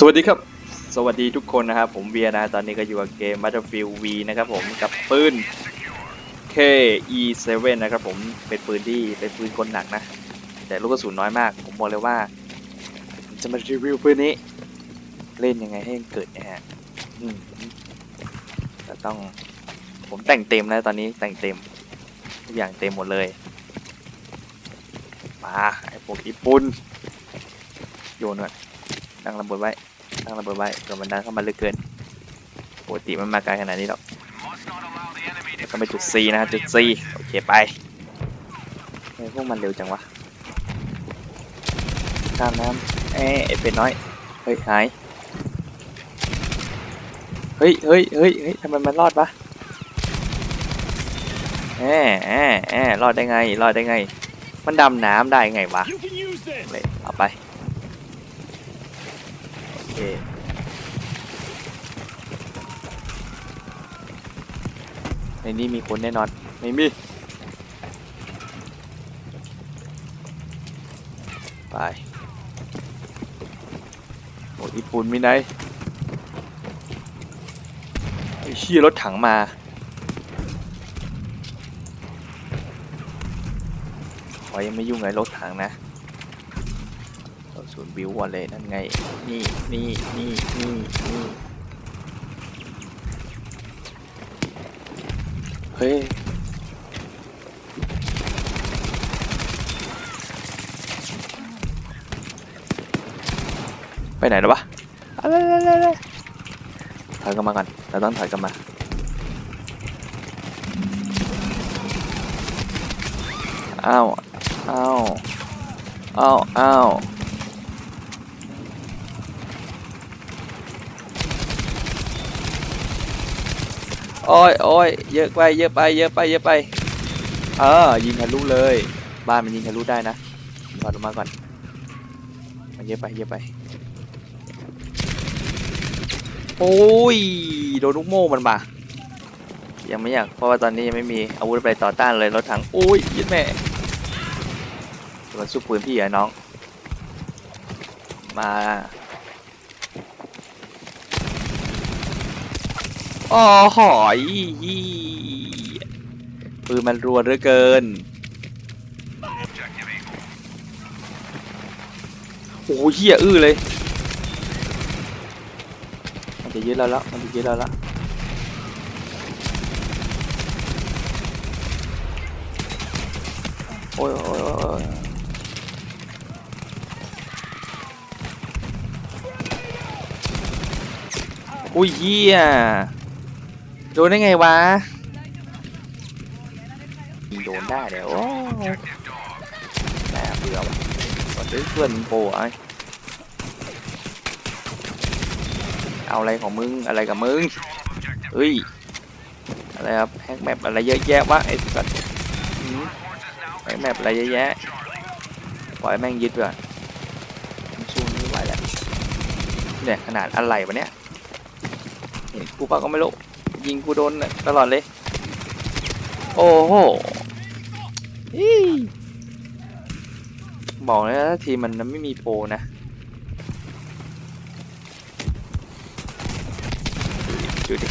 สวัสดีครับ สวัสดีทุกคนนะครับ ผมเวียนะ ตอนนี้ก็อยู่กับเกม Battlefield V นะครับผมกับปืน KE7 นะครับผมเป็นปืนที่เป็นปืนกลหนักนะ แต่ลูกกระสุนน้อยมาก ผมบอกเลยว่าจะมารีวิวปืนนี้ เล่นยังไงให้มันเกิดนะฮะอืมแต่ต้องผมแต่งเต็มแล้วตอนนี้แต่งเต็มทุกอย่างเต็มหมดเลยมาไอ้พวกญี่ปุ่นโยนก่อน ตั้งระเบิดไว้ตั้งระเบิดไว้เดี๋ยวมันดันเข้ามาลึกเกินปกติมันมาไกลขนาดนี้หรอกแล้วก็ไปจุด C นะครับจุด C โอเคไปไอ้พวกมันเร็วจังวะข้ามน้ำเอ๊ะเป็ดน้อย เฮ้ยหาย เฮ้ยเฮ้ยเฮ้ยเฮ้ยทำไมมันรอดปะแอะแอะแอะรอดได้ไง รอดได้ไง มันดำน้ำได้ไงวะเลยเอาไป เคในนี้มีคนแน่นอน ไม่มี ไปโอ้ญี่ปุ่นมีไหนไอ้ชี้ยรถถังมา ขอยังไม่ยุ่งไงรถถังนะเรา ศูนย์บิวก่อนเลยนั่นไง นี่นี่นี่นี่นี่เฮ้ย ไปไหนแล้ววะอะไรอะไรอะไรถอยกลับมาก่อนเราต้องถอยกลับมาอ้าวอ้าวอ้าวอ้าว โอ้ยโอ้ยเยอะไป เยอะไป เยอะไป เยอะไป เออ ยิงทะลุเลย บ้านมันยิงทะลุได้นะถอดออกมาก่อนมันเยอะไป เยอะไป โอ้ย โดนลูกโม่มันมา ยังไม่อยาก เพราะว่าตอนนี้ยังไม่มีอาวุธไปต่อต้านเลยรถถัง โอ้ยยึดแม่มันสู้ปืนพี่อะน้อง มา อ๋อหอยปืนมันรัวเหลือเกินโอ้เหี้ยอื้อเลย มันจะยึดเราล้วมันจะยึดเราล้วโอ้ยโอ้ยโอ้ยโอ้ยเหี้ย โดนได้ไงวะโดนได้เดี๋ยวโอ้น่าเบื่อว่ะวันนี้เพื่อนโปไอ้เอาอะไรของมึงอะไรกับมึงเฮ้ยอะไรครับแฮกแมปอะไรเยอะแยะวะไอ้สัตว์แม่งแมปอะไรเยอะแยะปล่อยแม่งยึดไปก่อนนสู้ไม่ไหวแล้วเนี่ยขนาดอะไรวะเนี่ยเห็นกูปะก็ไม่รู้ ยิงกูโดนน่ะตลอดเลย โอ้โหอี๋บอกเลยนะทีมมันไม่มีโปรนะดูดิ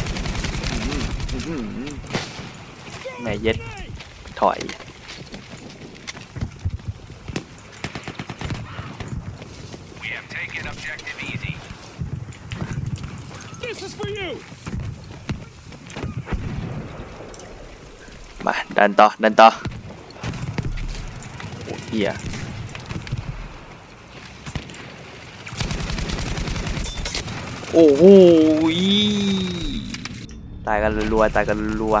อื้อหืออื้อหือแม่เย็ด ถอย มาดันต่อดันต่อโอ้เฮียโอ้โหตายกันรัวตายกันรัว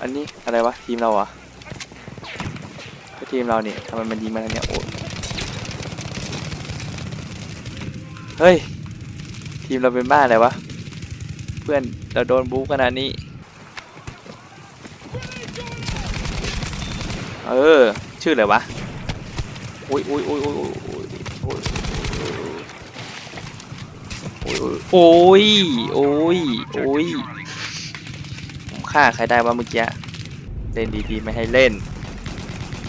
อันนี้อะไรวะทีมเราอก็ทีมเราเนี่ยทำไมมันยิงมาทางเนี้ยโอ้เฮ้ยทีมเราเป็นบ้าอะไรวะ พื่อนเราโดนบู๊ขนาดนี้ เออ ชื่ออะไรวะอุ้ยอุ้ยอุ้ยอ้ยอ้ยอ้ยโอ้ยโอ้ยโอ้ยผมฆ่าใครได้วะเมื่อกี้เล่นดีๆไม่ให้เล่น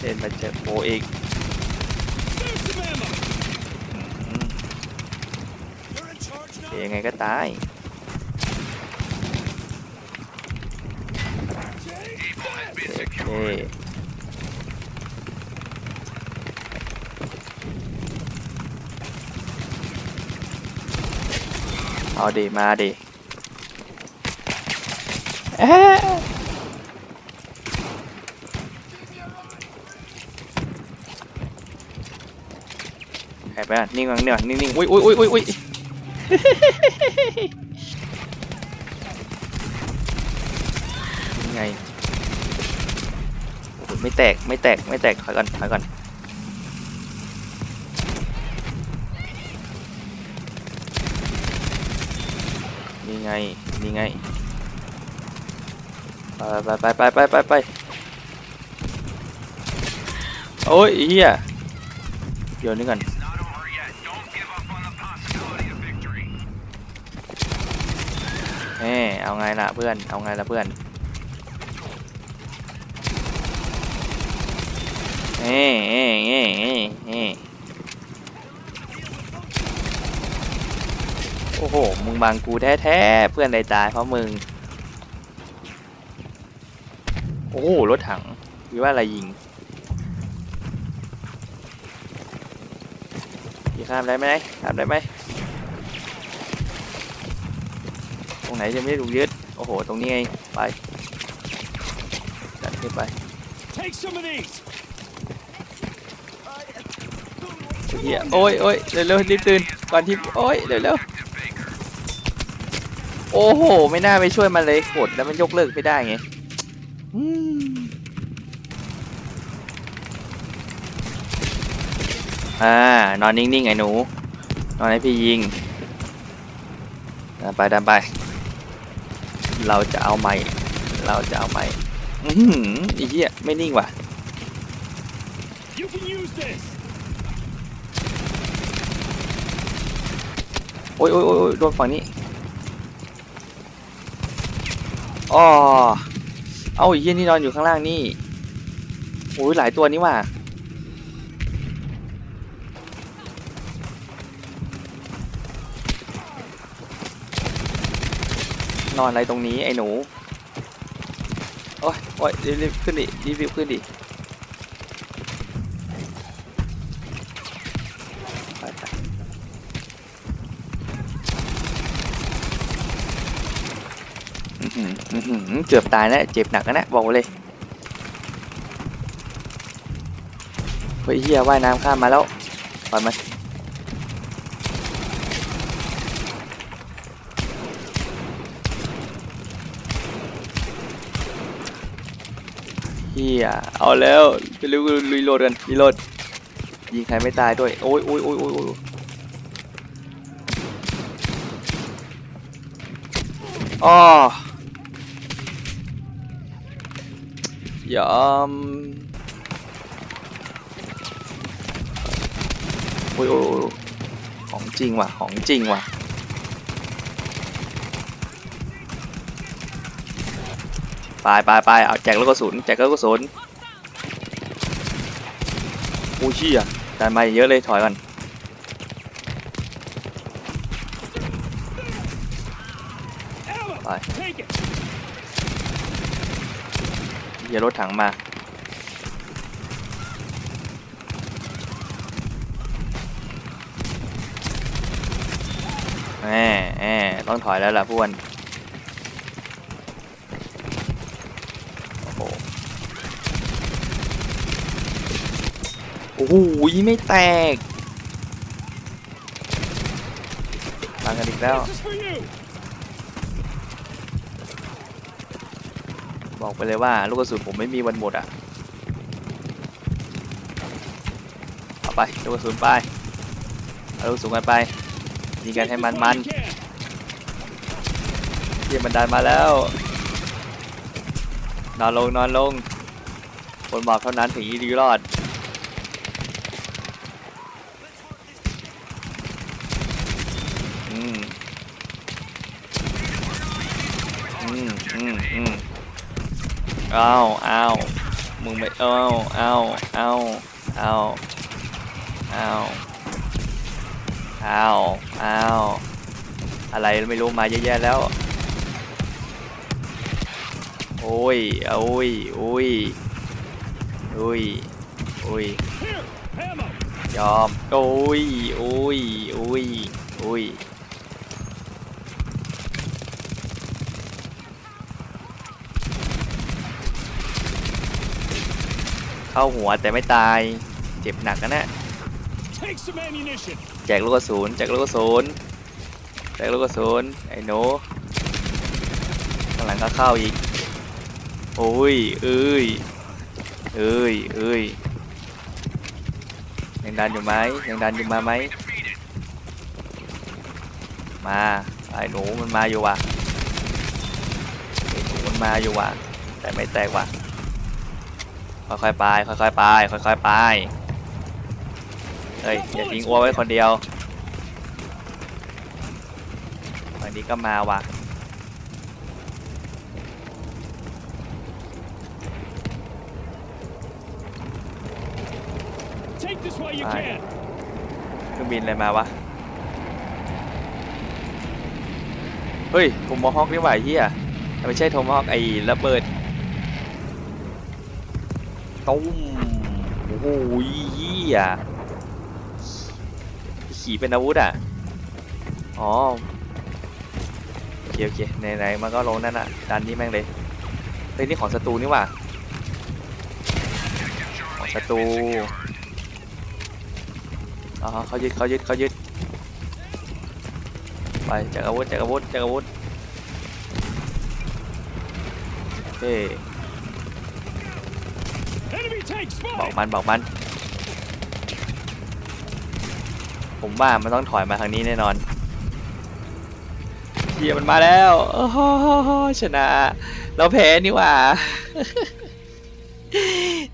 เล่นมาเจอโปอีกยังไงก็ตาย โอเค secured. เอาดิมาดิเอ๊ะหายไปอะนิ่งก่อนนิ่งก่อนนิ่งๆอุ้ยอุ้ยอุ้ยอุ้ยอุ้ยยังไงโอ้โห ไม่แตกไม่แตกไม่แตกถอยก่อนถอยก่อนนี่ไงนี่ไงไปไปไปไปไปไปไปโอ้ยเฮียเดี๋ยวนี้ก่อน It's not over yet. Don't give up on the possibility of victory. แหมเอาไงล่ะเพื่อน เอาไงล่ะเพื่อน เฮ้เฮ้เฮ้เฮ้เฮ้โอ้โห มึงบังกูแท้ๆ เพื่อนใดตายเพราะมึง โอ้โห รถถังหรือว่าอะไรยิงยิงข้ามได้ไหมข้ามได้ไหมตรงไหนจะไม่ถูกยึด โอ้โห ตรงนี้ไงไปดันขึ้นไป เฮียโอ้ยโอ้ยเร็วๆรีบตื่นก่อนที่โอ้ยเร็ว Active Baker. ๆโอ้โห ไม่น่าไปช่วยมันเลยกดแล้วมันยกเลิกไม่ได้ไงอืมอ่านอนนิ่งๆไอ้หนู นอนให้พี่ยิงไปดันไป เราจะเอาใหม่เราจะเอาใหม่อือหือไอ้เหี้ยไม่นิ่งว่ะ โอ้ยโอ้ยโอ้ยโดนฝั่งนี้อ๋อเอาไอ้เหี้ยนี่นอนอยู่ข้างล่างนี่โอ้ยหลายตัวนี่ว่ะนอนอะไรตรงนี้ไอ้หนู โอ้ยโอ้ยรีบๆขึ้นดิรีบๆขึ้นดิ เกือบตายแล้วเจ็บหนักนะบอกเลยเฮ้ยเฮียว่ายน้ำข้ามมาแล้วปล่อยมันเฮียเอาแล้วไปเร็วรีโหลดกันรีโหลดยิงใครไม่ตายด้วยโอ้ยโอ้ยโอ้ยโอ้ยอ้ยอ๋อ ยอมโอ้ยโอ้ยของจริงว่ะ ของจริงว่ะ ไปไปไปเอาแจกแลูกกระสุนแจกแลูกกระสุนโอ้ยเชี่ยดันมาเยอะเลยถอยก่อน Ammo. Bye. Take it. เฮียรถถังมา แหมแหมต้องถอยแล้วล่ะพวนโอ้โหโอ้โหไม่แตกมากันอีกแล้ว บอกไปเลยว่าลูกกระสุนผมไม่มีวันหมดอะเอาไปลูกกระสุนไปเอาลูกกระสุนกันไปยิงกันให้มันมันเยี่ยมันดันมาแล้ว นอนลงนอนลง คนบอกเท่านั้นถึงจะดีรอด อืม อืม อืม อืมเอ้าเอามึงไม่เอาเอาเอาเอาเอาเอาเอาอะไรไม่รู้มาเยอะแยะแล้ว โอ้ยโอ้ยโอ้ยโอ้ยโอ้ยยอมโอ้ยโอ้ยโอ้ยโอ้ย เข้าหัวแต่ไม่ตาย เจ็บหนักนะเนี่ย Take some ammunition. แจกลูกกระสุนแจกลูกกระสุนแจกลูกกระสุนไอ้หนูข้างหลังก็เข้าอีกโอ้ยเอ้ยเอ้ยเอ้ยยังดันอยู่ไหมยังดันอยู่มาไหมมาไอ้หนูมันมาอยู่ว่ะไอ้หนูมันมาอยู่ว่ะแต่ไม่แตกว่ะ ค่อยๆไป ค่อยๆไป ค่อยๆไป เฮ้ย อย่าทิ้งอ้วไว้คนเดียววันนี้ก็มาว่ะ Take this while you Aye. can. เครื่องบินอะไรมาวะ เฮ้ยโทมฮอคนี่หว่าไอ้เฮียไม่ใช่โทมฮอคไอ้ระเบิด ตุ้มโอ้โหเฮียขี่เป็นอาวุธอะ อ๋อ โอเค โอเคไหนๆมันก็ลงนั่นอะดันนี่แม่งเลยเฮ้ยนี่ของศัตรูนี่ว่าของศัตรูอ๋อเขายึดเขายึดเขายึดไปจากอาวุธจากอาวุธจากอาวุธเฮ้ บอกมันบอกมัน ผมว่ามันต้องถอยมาทางนี้แน่นอนเฮียมันมาแล้วโอ้โหชนะ เราแพ้นี่หว่า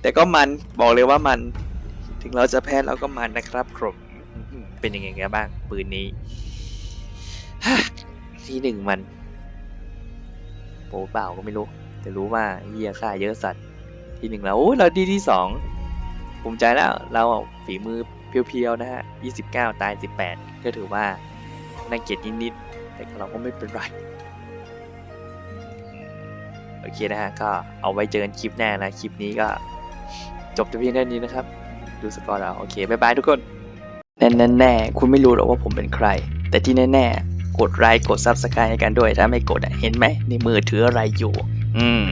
แต่ก็มันบอกเลยว่ามัน ถึงเราจะแพ้เราก็มันนะครับครบเป็นยังไงกันบ้าง ปืนนี้ที่หนึ่งมันโปเปล่าก็ไม่รู้ แต่รู้ว่าเฮียค่าเยอะสัตว์ ที่หนึ่งแล้วโอ้เราดีที่สองภูมิใจแล้วเราฝีมือเพียวๆนะฮะ29 ตาย 18 ก็ถือว่าน่าเกลียดนิดๆแต่เราก็ไม่เป็นไรโอเคนะฮะก็เอาไว้เจอกันคลิปหน้านะคลิปนี้ก็จบแต่เพียงเท่านี้นะครับ ดูสกอร์แล้วโอเคบ๊ายบายทุกคนแน่แน่คุณไม่รู้หรอกว่าผมเป็นใคร แต่ที่แน่ๆกดไลค์กด Subscribe ให้กันด้วยถ้าไม่กดเห็นไหมในมือถืออะไรอยู่ อืม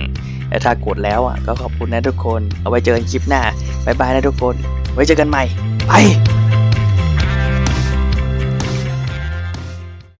แต่ถ้ากดแล้วอะก็ขอบคุณนะทุกคน เอาไว้เจอกันคลิปหน้า บ๊ายบายนะทุกคน ไว้เจอกันใหม่ ไป